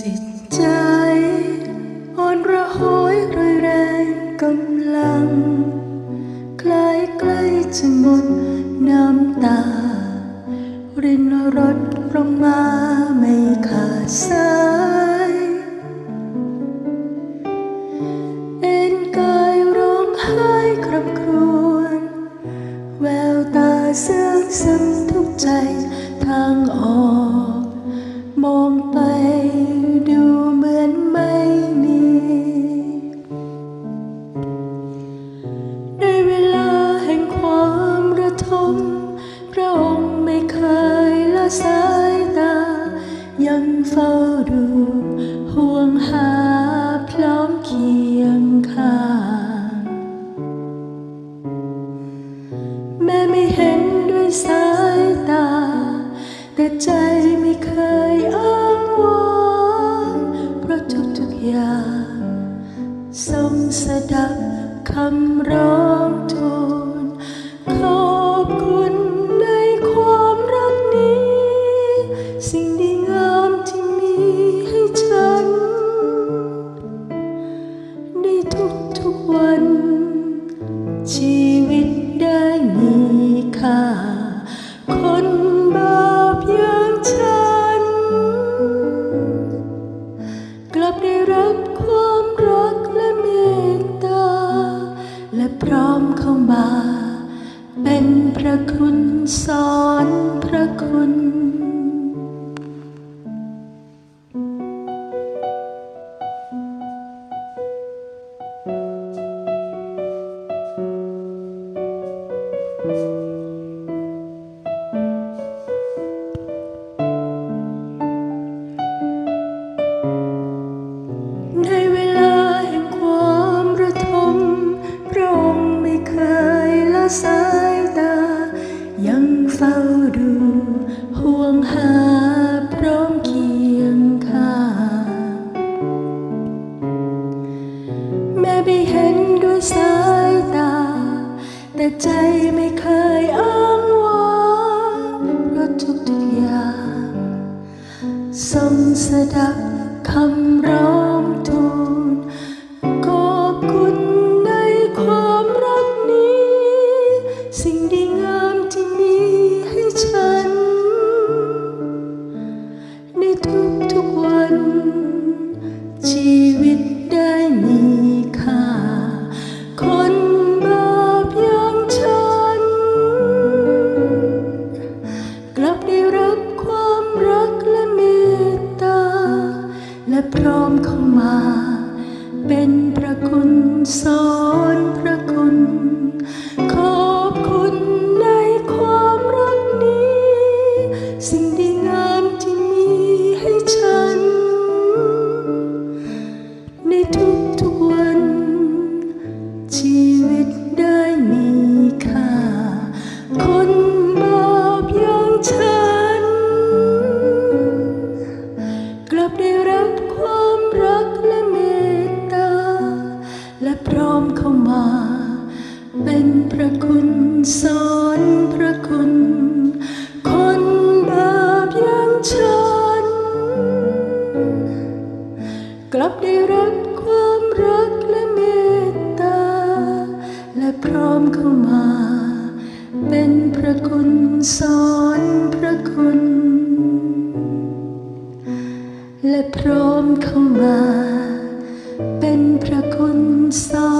จิตใจอ่อนระหอยรอยแรงกำลัง ใกล้ใกล้จะหมดน้ำตา รินรดลงมาไม่ขาดสาย เอ็นกายร้องไห้ครำครวญแววตาเสื่องซึมทุกใจ เฝ้าดูห่วงหาพร้อมเคียงข้างแม้ไม่เห็นด้วยสายตา แต่ใจไม่เคยอ้างว้างเพราะทุกๆอย่างทรงสดับคำร้อง สอนพระคุณใน แต่ใจไม่เคยอ้างว้างเพราะทุกๆอย่างทรงสดับคำร้องทูล พร้อมเข้ามา เป็นพระคุณสอนพระคุณ พระคุณสอนพระคุณ คนบาปอย่างฉัน กลับได้รับความรักและเมตตา และพร้อมเข้ามา เป็นพระคุณสอนพระคุณ และพร้อมเข้ามา เป็นพระคุณสอน